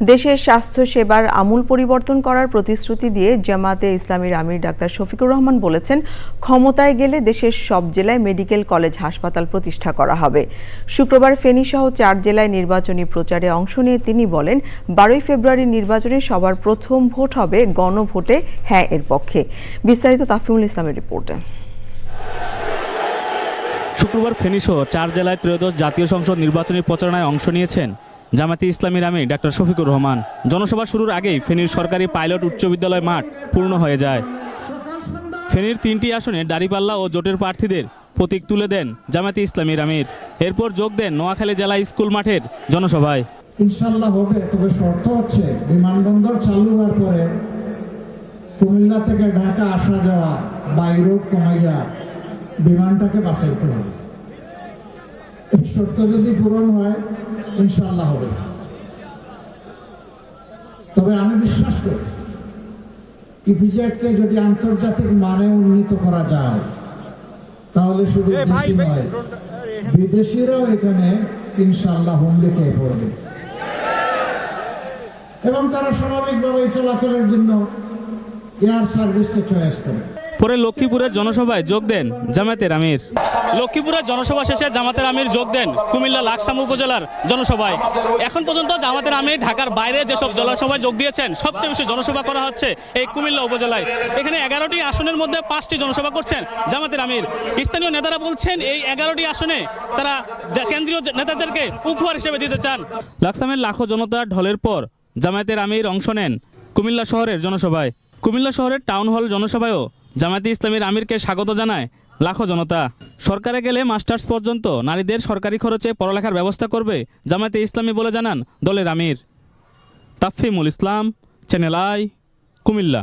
দেশের স্বাস্থ্য সেবার আমূল পরিবর্তন করার প্রতিশ্রুতি দিয়ে জামাতে ইসলামীর আমির ডাক্তার শফিকুর রহমান বলেছেন, ক্ষমতায় গেলে দেশের সব জেলায় মেডিকেল কলেজ, হাসপাতাল প্রতিষ্ঠা করা হবে। শুক্রবার ফেনীসহ চার জেলায় নির্বাচনী প্রচারে অংশ নিয়ে তিনি বলেন, বারোই ফেব্রুয়ারি নির্বাচনে সবার প্রথম ভোট হবে গণভোটে হ্যাঁ এর পক্ষে। বিস্তারিত তাফিমুল ইসলামের রিপোর্টে। শুক্রবার ফেনীসহ চার জেলায় ত্রয়োদশ জাতীয় সংসদ নির্বাচনী প্রচারণায় অংশ নিয়েছেন জামাতি ইসলামীর আমির ডাক্তার শফিকুর রহমান। জনসভা শুরুর আগেই ফেনীর সরকারি পাইলট উচ্চ বিদ্যালয় মাঠ পূর্ণ হয়ে যায়। ফেনীর তিনটি আসনে দাঁড়িপাল্লা ও জোটের প্রার্থীদের প্রতীক তুলে দেন জামাতি ইসলামীর আমির। এরপর যোগ দেন নোয়াখালী জেলা স্কুল মাঠের জনসভায়। ইনশাল্লাহ হবে তবে শর্ত হচ্ছে বিমানবন্দর চালু হওয়ার পরে কুমিল্লা থেকে ঢাকা আসা যাওয়া বাই রোড কমাইয়া বিমানটাকে হবে শর্ত যদি পূরণ হয় ইনশাল্লাহ হবে। তবে আমি বিশ্বাস করি ইপিজেডকে যদি আন্তর্জাতিক মানে উন্নীত করা যায় তাহলে শুধু দেশি নয় বিদেশিরাও এখানে ইনশাল্লাহ হুমড়ি খেয়ে পড়বে। এবং তারা স্বাভাবিকভাবে চলাচলের জন্য এয়ার সার্ভিসকে চয়েস করে। পরে লক্ষ্মীপুরের জনসভায় যোগ দেন জামাতের আমির। লক্ষ্মীপুরের জনসভা শেষে জামাতের আমির যোগ দেন কুমিল্লা লাকসাম উপজেলার জনসভায়। এখন পর্যন্ত জামাতের আমির ঢাকার বাইরে যেসব জনসভায় যোগ দিয়েছেন সবচেয়ে বেশি জনসভা করা হচ্ছে এই কুমিল্লা উপজেলায়। এখানে এগারোটি আসনের মধ্যে পাঁচটি জনসভা করছেন জামাতের আমির। স্থানীয় নেতারা বলছেন এই এগারোটি আসনে তারা কেন্দ্রীয় নেতাদেরকে উপহার হিসেবে দিতে চান। লাকসামের লাখো জনতা ঢলের পর জামায়াতের আমির অংশ নেন কুমিল্লা শহরের জনসভায়। কুমিল্লা শহরের টাউন হল জনসভায়ও জামায়াতে ইসলামীর আমিরকে স্বাগত জানায় লাখো জনতা। সরকারে গেলে মাস্টার্স পর্যন্ত নারীদের সরকারি খরচে পড়ালেখার ব্যবস্থা করবে জামায়াতে ইসলামী বলে জানান দলের আমির। Tafimul Islam, channel I, Comilla.